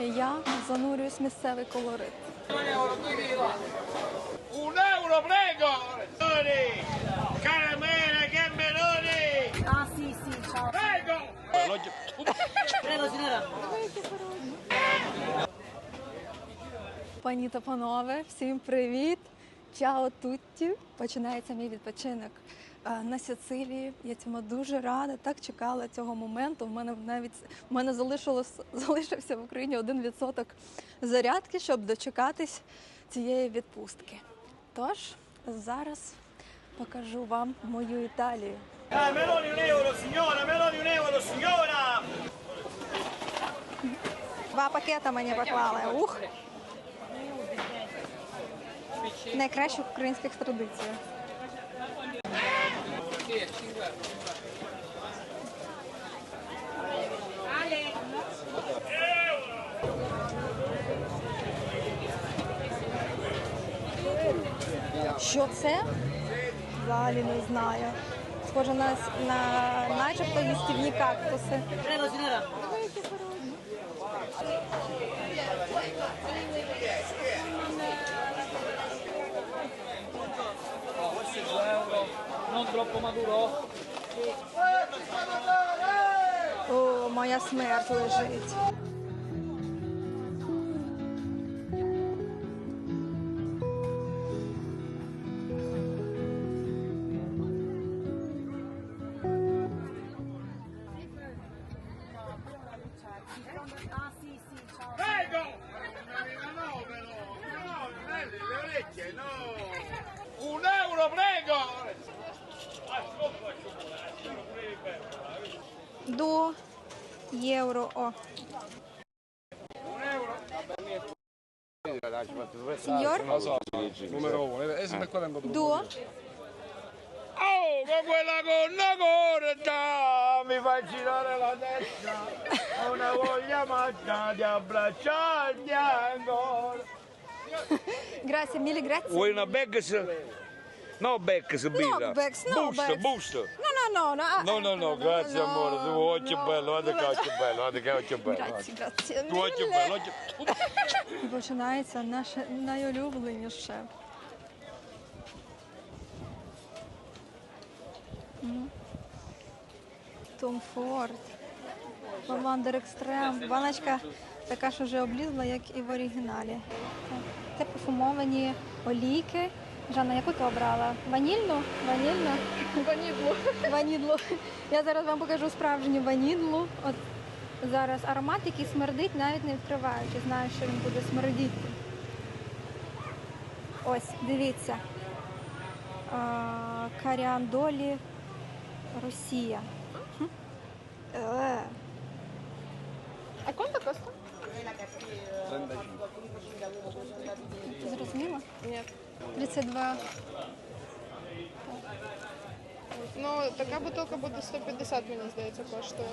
Я занурююсь в місцевий колорит. Un euro, prego! Che meloni! Ah sì, sì, ciao. Prego! Prego signora. Пані та панове, всім привіт! Чао тутті! Починається мій відпочинок на Сицилії. Я цьому дуже рада. Так чекала цього моменту. У мене навіть в мене залишився в Україні один відсоток зарядки, щоб дочекатись цієї відпустки. Тож зараз покажу вам мою Італію. Euro, signora! Meloni un euro, signora! Два пакета мені поклали. Ух! Найкраще в українських традиціях. Що це? Взагалі не знаю. Схоже на, на начебто їстівні кактуси. Prego signora. non troppo maduro. О, моя смерть лежить. gli euro ho. Signor? Numero uno. Eh, eh, e se qua vengo Due? Oh, con quella gonna corta mi fai girare la testa. Ho una voglia matta di abbracciarti ancora. grazie mille, grazie. Vuoi una bag? No, Becks, birra. Becks, no Boost, Becks. boost. No, no, no, no. ah, No, no, no, grazie no, amore, tu occhio no, bello, guarda che occhio bello, guarda che occhio bello. Grazie, Грація, грація. Tu occhio bello, occhio... І починається наше найулюбленіше. М. Том Форд. Лавандер Екстрем. Баночка така ж вже облізла, як і в оригіналі. Це парфумовані олійки. Жанна, яку ти обрала? Ванільну? Ванільну? Ванідлу. Ванідлу. Я зараз вам покажу справжню ванідлу. От зараз аромат, який смердить, навіть не відкриваючи. Знаю, що він буде смердіти. Ось, дивіться. Каріандолі Росія. 32. Ну, така бутилка буде 150, мені здається, коштує.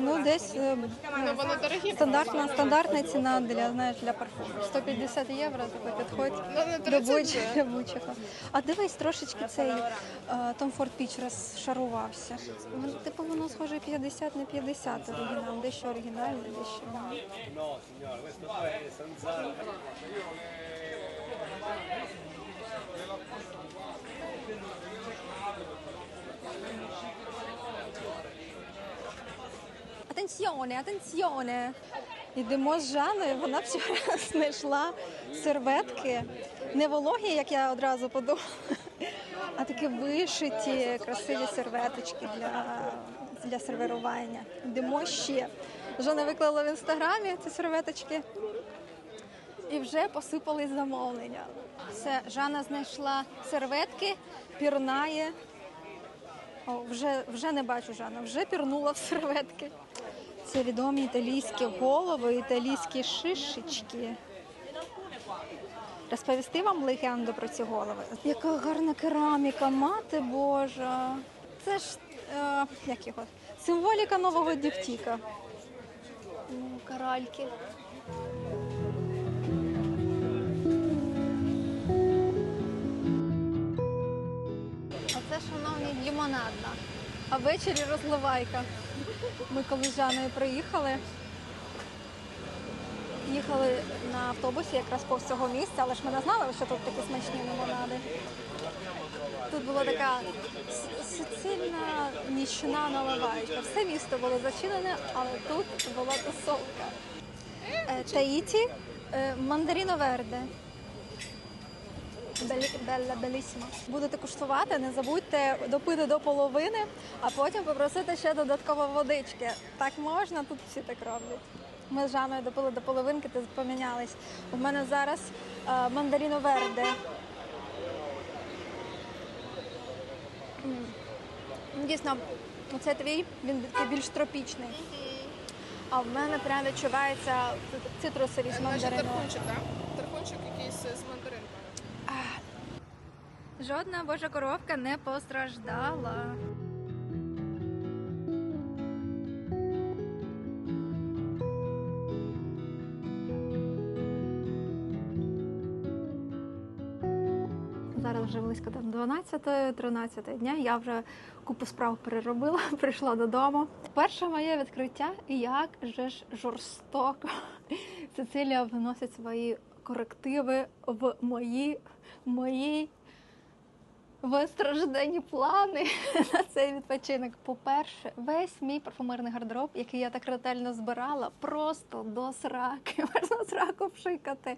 Ну, десь е, Ну, вони дорогі. стандартна, стандартна ціна для, знаєш, для парфуму. 150 євро, таке підходь. Ну, не До 30 будь- же. до будь-чого. А дивись, трошечки цей Tom Ford Peach розшарувався. Вон- Типу воно схоже 50 на 50 оригінал. Дещо оригінальне, дещо. ні. Атенціоне, атенціоне. Йдемо з Жаною, вона вчора знайшла серветки. Не вологі, як я одразу подумала, а такі вишиті, красиві серветочки для, для сервірування. Йдемо ще. Жанна виклала в інстаграмі ці серветочки. І вже посипались замовлення. Все, Жанна знайшла серветки, пірнає. О, вже, вже не бачу Жанна, вже пірнула в серветки. Це відомі італійські голови, італійські шишечки. Розповісти вам легенду про ці голови. Яка гарна кераміка, мати Божа. Це ж е, як його? Символіка нового дівтіка. Ну, Каральки. Шановні, лімонадна. А ввечері розливайка. Ми коли з Жаною приїхали, їхали на автобусі якраз повз цього місця, але ж ми не знали, що тут такі смачні лимонади. Тут була така суцільна нічна наливаючка. Все місто було зачинене, але тут була тусовка. Е, Таїті, е, мандаріно верде. Белі- Белла Белісіма. Будете куштувати, не забудьте допити до половини, а потім попросити ще додатково водички. Так можна, тут всі так роблять. Ми з Жаною допили до половинки, ти помінялись. У мене зараз е, мандаріно верде. Дійсно, оце твій, він такий більш тропічний. А в мене прям відчувається цитрусовість Наче мандарину. тархунчик, так? Тархунчик якийсь з. Жодна божа коровка не постраждала. Зараз вже близько там 12-13 дня. Я вже купу справ переробила, прийшла додому. Перше моє відкриття, як же ж жорстоко Цицилія вносить свої корективи в мої, мої вистраждені плани на цей відпочинок. По-перше, весь мій парфумерний гардероб, який я так ретельно збирала, просто до сраки, можна сраку пшикати.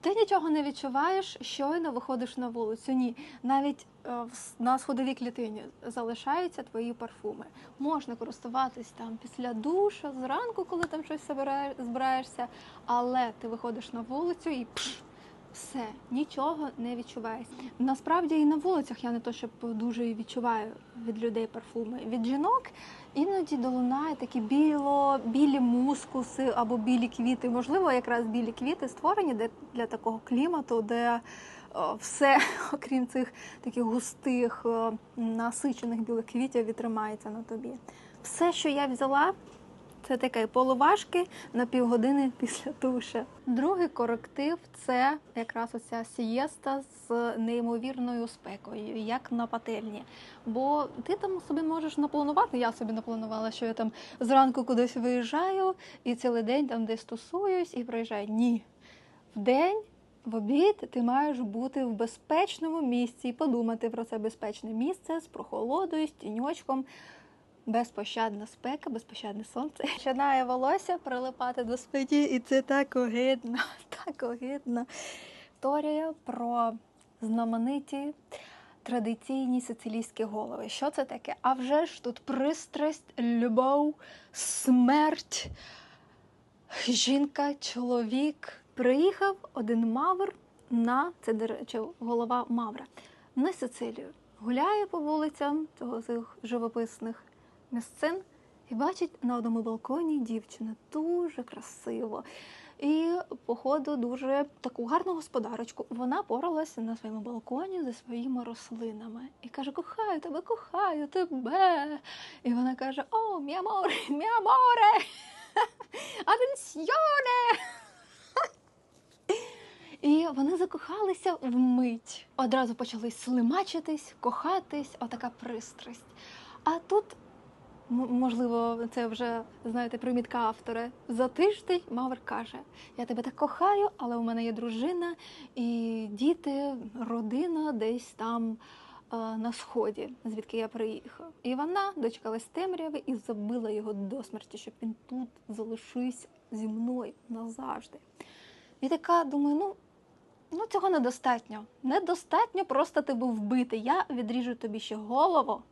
Ти нічого не відчуваєш, щойно виходиш на вулицю. Ні, навіть е, на сходовій клітині залишаються твої парфуми. Можна користуватись там після душу, зранку, коли там щось збираєшся, але ти виходиш на вулицю і пш, все, нічого не відчуваєш. Насправді і на вулицях я не то, щоб дуже відчуваю від людей парфуми. Від жінок іноді долунає такі біло, білі мускуси або білі квіти. Можливо, якраз білі квіти створені для такого клімату, де е, все, окрім цих таких густих, е, насичених білих квітів, відтримається на тобі. Все, що я взяла, це таке полуважки на півгодини після туша. Другий коректив це якраз оця сієста з неймовірною спекою, як на пательні. Бо ти там собі можеш напланувати. Я собі напланувала, що я там зранку кудись виїжджаю і цілий день там десь тусуюсь і приїжджаю. Ні. В день, в обід ти маєш бути в безпечному місці і подумати про це безпечне місце з прохолодою, з тіньочком. Безпощадна спека, безпощадне сонце. Починає волосся прилипати до спині, і це так огидно, так огидно. Історія про знамениті традиційні сицилійські голови. Що це таке? А вже ж тут пристрасть, любов, смерть, жінка, чоловік. Приїхав один мавр на це, до речі, голова мавра на Сицилію. Гуляє по вулицям цього цих живописних місцин і бачить на одному балконі дівчину дуже красиво. І, походу, дуже таку гарну господарочку. Вона поралася на своєму балконі зі своїми рослинами і каже: Кохаю тебе, кохаю тебе. І вона каже: О, мі аморе, мі! Атенсьйоне! І вони закохалися вмить. Одразу почали слимачитись, кохатись, отака пристрасть. А тут, можливо, це вже знаєте, примітка автора. За тиждень Мавр каже: Я тебе так кохаю, але у мене є дружина і діти, родина десь там. е, На сході, звідки я приїхав, і вона дочекалась темряви і забила його до смерті, щоб він тут залишився зі мною назавжди. І така думаю, ну Ну, цього недостатньо. Недостатньо просто ти був вбитий. Я відріжу тобі ще голову,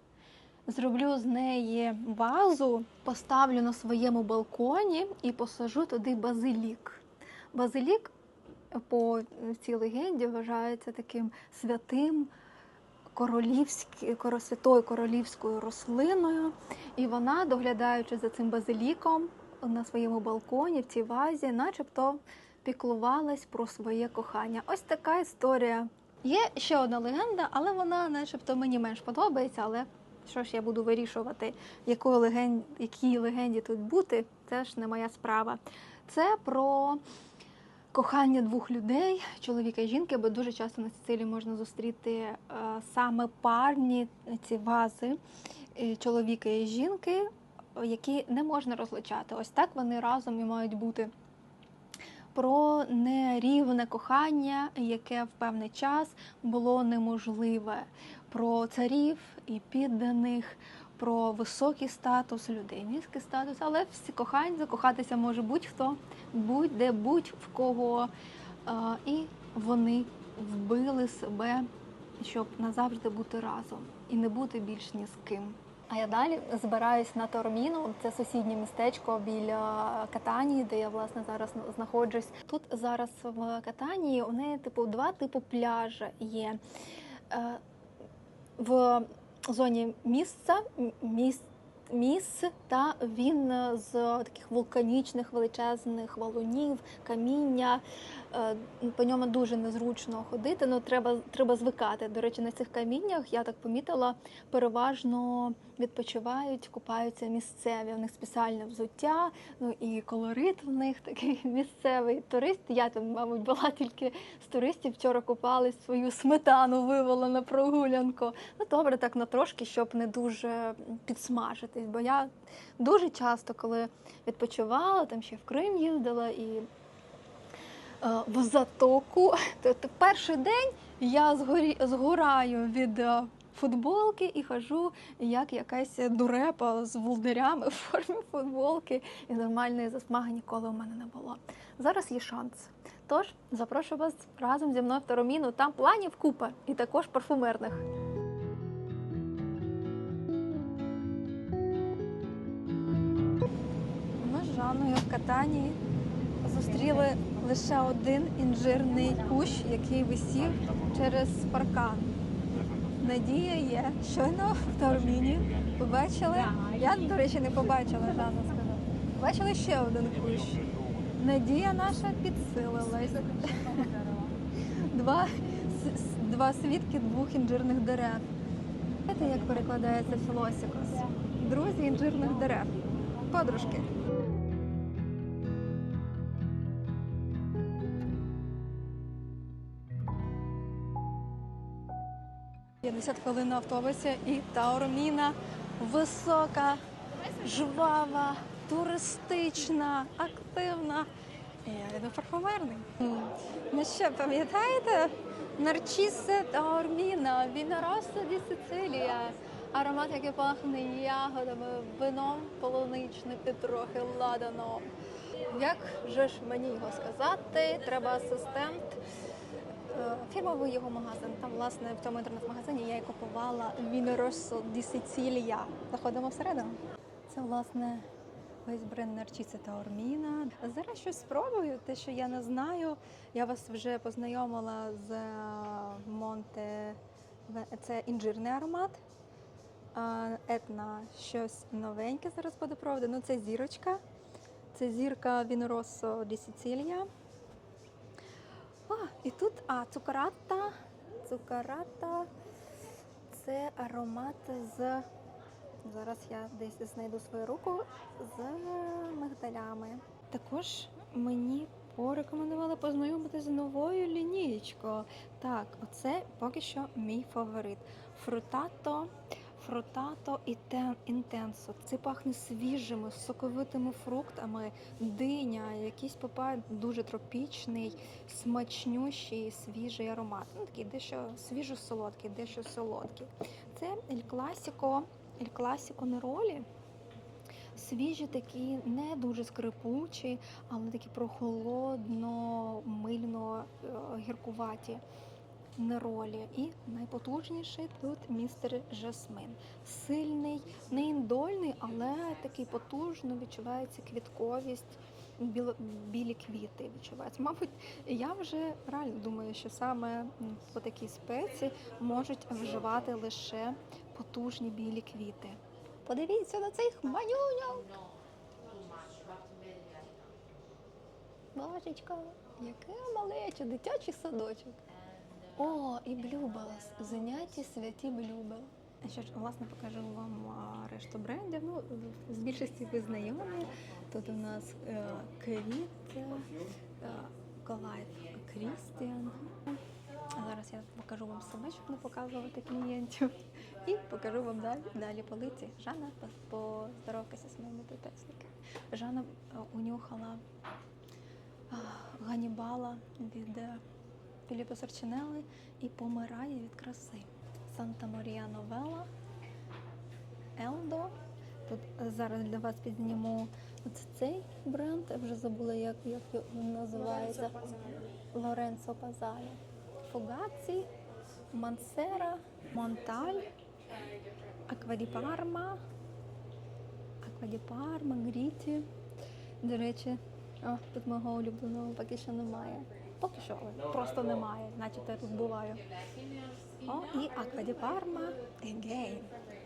зроблю з неї вазу, поставлю на своєму балконі і посажу туди базилік. Базилік по цій легенді вважається таким святим святою королівською рослиною. І вона, доглядаючи за цим базиліком на своєму балконі в цій вазі, начебто піклувалась про своє кохання. Ось така історія. Є ще одна легенда, але вона, начебто, мені менш подобається. Але що ж я буду вирішувати, якої леген... якій легенді тут бути, це ж не моя справа. Це про кохання двох людей, чоловіка і жінки, бо дуже часто на Сицилії можна зустріти е, саме парні ці вази е, чоловіка і жінки, які не можна розлучати. Ось так вони разом і мають бути про нерівне кохання, яке в певний час було неможливе, про царів і підданих, про високий статус людей, низький статус, але всі кохань закохатися може будь-хто, будь-де, будь-в кого. І вони вбили себе, щоб назавжди бути разом і не бути більш ні з ким. А я далі збираюсь на Торміну. Це сусіднє містечко біля Катанії, де я власне зараз знаходжусь. Тут зараз в Катанії у неї типу два типу пляжа є. В зоні місця міс, міс, та він е, з таких вулканічних величезних валунів, каміння. Е, По ньому дуже незручно ходити, ну треба, треба звикати. До речі, на цих каміннях я так помітила, переважно відпочивають, купаються місцеві. У них спеціальне взуття, ну і колорит в них такий місцевий. Турист. Я там, мабуть, була тільки з туристів. Вчора купались, свою сметану вивела на прогулянку. Ну добре, так на трошки, щоб не дуже підсмажитись. Бо я дуже часто, коли відпочивала, там ще в Крим їздила і в затоку. То, то перший день я згорі, згораю від е, футболки і хожу як якась дурепа з волдирями в формі футболки. І нормальної засмаги ніколи у мене не було. Зараз є шанс. Тож запрошую вас разом зі мною в Тароміну. Там планів купа і також парфумерних. Ми з Жанною в Катанії зустріли лише один інжирний кущ, який висів через паркан. Надія є. Щойно в Таурміні побачили. Я, до речі, не побачила, Жанна сказала. Бачили ще один кущ. Надія наша підсилилась. Два, два свідки двох інжирних дерев. Знаєте, як перекладається філосікос? Друзі інжирних дерев. Подружки. – 50 хвилин на автобусі і Таурміна висока, жвава, туристична, активна. І Я йду парфумерний. Ну що, пам'ятаєте? Нарцисе Таурміна, Віноросо ді Сицилія. Аромат, який пахне ягодами, вином полуничним і трохи ладаном. Як же ж мені його сказати? Треба асистент. Е, Фірмовий його магазин. Там, власне, в цьому інтернет-магазині я і купувала Віноросо ді Сицилія. Заходимо всередину. Це, власне, весь бренд Нарчіси та Орміна. Зараз щось спробую, те, що я не знаю. Я вас вже познайомила з Монте. Це інжирний аромат. Етна щось новеньке зараз буде пробувати. Ну, це зірочка. Це зірка Віноросо ді Сицилія. А, і тут а, цукарата. Цукарата. Це аромат з. Зараз я десь знайду свою руку з мигдалями. Також мені порекомендували познайомитися з новою лінієчкою. Так, оце поки що мій фаворит. Фрутато. Фрутато і тен інтенсо. Це пахне свіжими, соковитими фруктами, диня, якийсь папа дуже тропічний, смачнющий, свіжий аромат. Ну такий дещо свіжо-солодкий, дещо солодкий. Це Ель Класіко, Ель Класіко Неролі. Свіжі такі, не дуже скрипучі, але такі прохолодно, мильно е, гіркуваті неролі. І найпотужніший тут містер Жасмин. Сильний, не індольний, але такий потужно відчувається квітковість. Білі квіти відчуваються. Мабуть, я вже реально думаю, що саме по такій спеці можуть вживати лише потужні білі квіти. Подивіться на цих манюньок! Божечко, яке малече, дитячий садочок. О, і Блюбелс. Заняті святі Блюбел. Що ж, власне, покажу вам решту брендів. Ну, з більшості ви знайомі. Тут у нас е, Квіт, е, Крістіан. Зараз я покажу вам себе, щоб не показувати клієнтів. І покажу вам далі, далі полиці. Жанна, по- поздоровкайся з моїми підписниками. Жанна е, унюхала а, придбала від Філіппо Сарчинелли і помирає від краси. Санта Марія Новела, Елдо. Тут зараз для вас підзніму ось цей бренд. Я вже забула, як, як він називається. Лоренцо Пазалі. Фугаці, Мансера, Монталь, Акваді Парма, Акваді Парма, Гріті. До речі, о, тут мого улюбленого поки що немає. Поки що, просто немає, начебто я тут буваю. О, і Акваді Парма, Егейн,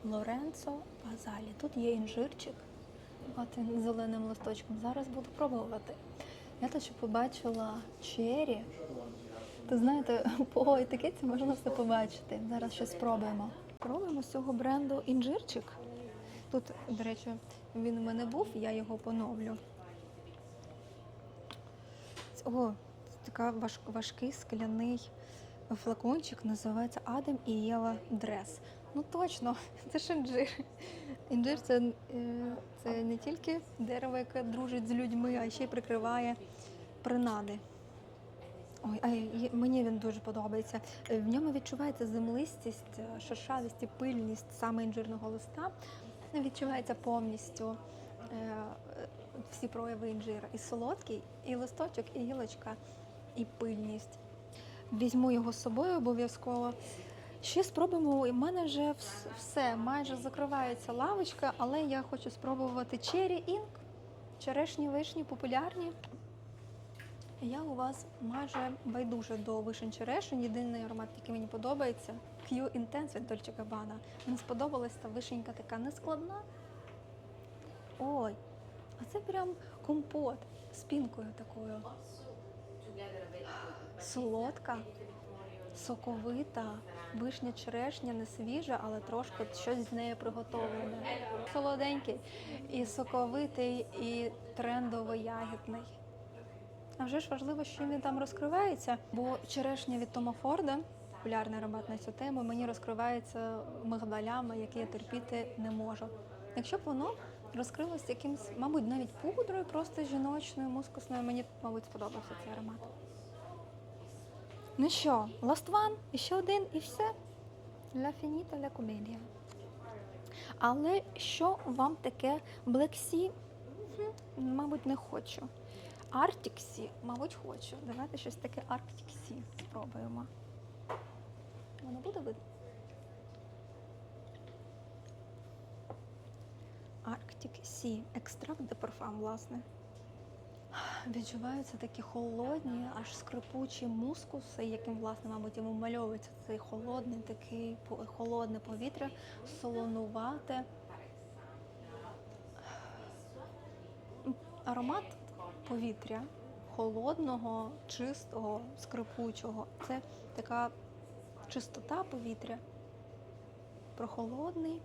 Лоренцо Пазалі. Тут є інжирчик. От він зеленим листочком. Зараз буду пробувати. Я те, що побачила чері. То знаєте, по етикетці можна все побачити. Зараз щось спробуємо. Пробуємо з цього бренду інжирчик. Тут, до речі, він у мене був, я його поновлю. О, така важ, важкий скляний флакончик називається Адам і Єва Дрес. Ну точно, це ж інжир. Інжир це, е, це не тільки дерево, яке дружить з людьми, а ще й прикриває принади. Ой, а й- мені він дуже подобається. Е, В ньому відчувається землистість, е, шершавість і пильність саме інжирного листа. Відчувається повністю всі прояви інжира. І солодкий, і листочок, і гілочка, і пильність. Візьму його з собою обов'язково. Ще спробуємо. У мене вже все, майже закривається лавочка, але я хочу спробувати Cherry Ink. Черешні вишні популярні. Я у вас майже байдуже до вишень черешень. Єдиний аромат, який мені подобається Q Intense від Dolce Gabbana. Мені сподобалась та вишенька така нескладна. Ой, а це прям компот з пінкою такою. Солодка, соковита, вишня черешня не свіжа, але трошки щось з неї приготовлене. Солоденький і соковитий, і трендово ягідний. А вже ж важливо, що він там розкривається, бо черешня від Тома Форда, популярний аромат на цю тему, мені розкривається мигдалями, які я терпіти не можу. Якщо б воно розкрилося якимсь, мабуть, навіть пудрою, просто жіночною, мускусною, мені, мабуть, сподобався цей аромат. Ну що, last one, і ще один, і все. La finita la commedia. Але що вам таке? Хм, Мабуть, не хочу. Sea, мабуть, хочу. Давайте щось таке Sea спробуємо. Воно буде видно? Arctic Sea. Екстракт де парфам, власне. Відчуваються такі холодні, аж скрипучі мускуси, яким, власне, мабуть, йому мальовується цей холодний, такий холодне повітря, солонувате. Аромат повітря холодного, чистого, скрипучого. Це така чистота повітря, прохолодний.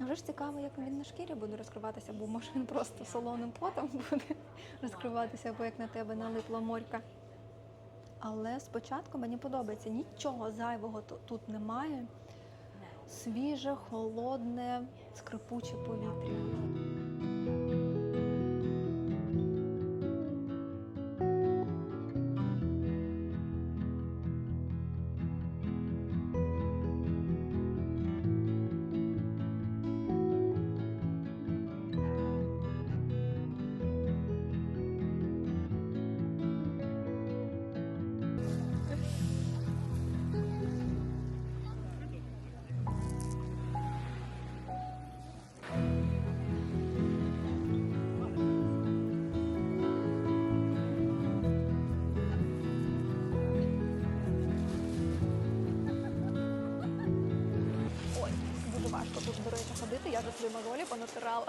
Вже ж цікаво, як він на шкірі буде розкриватися, бо може він просто солоним потом буде розкриватися, або як на тебе налипла морька. Але спочатку мені подобається, нічого зайвого тут немає. Свіже, холодне, скрипуче повітря. Вже мозолі понатирала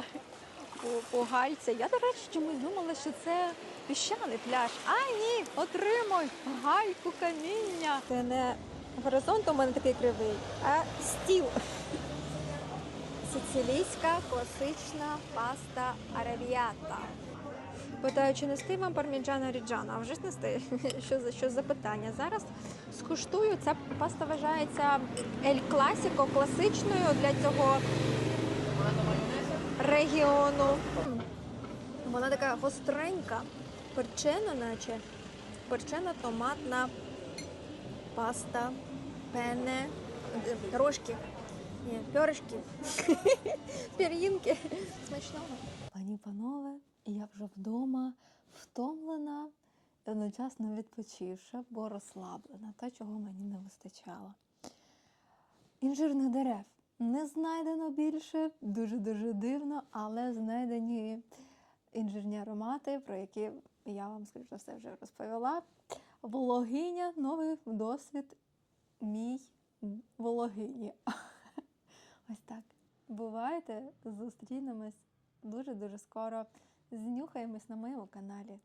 по, по гальці. Я, до речі, чомусь думала, що це піщаний пляж. А ні, отримуй гальку каміння. Це не горизонт у мене такий кривий, а стіл. Сицилійська класична паста арабіата. Питаю, чи нести вам парміджано ріджано? А вже ж нести. Що за що за питання? Зараз скуштую. Ця паста вважається ель класіко, класичною для цього регіону. Вона така гостренька, перчена, наче перчена томатна паста, пене, рожки, ні, пьоришки, пір'їнки. Смачного. Пані панове, я вже вдома втомлена, одночасно відпочивши, бо розслаблена, те, чого мені не вистачало. Інжирних дерев не знайдено більше, дуже-дуже дивно, але знайдені інжирні про які я вам, скоріш за все, вже розповіла. Вологиня, новий досвід мій вологині. Ось так. Бувайте, зустрінемось дуже-дуже скоро. Знюхаємось на моєму каналі.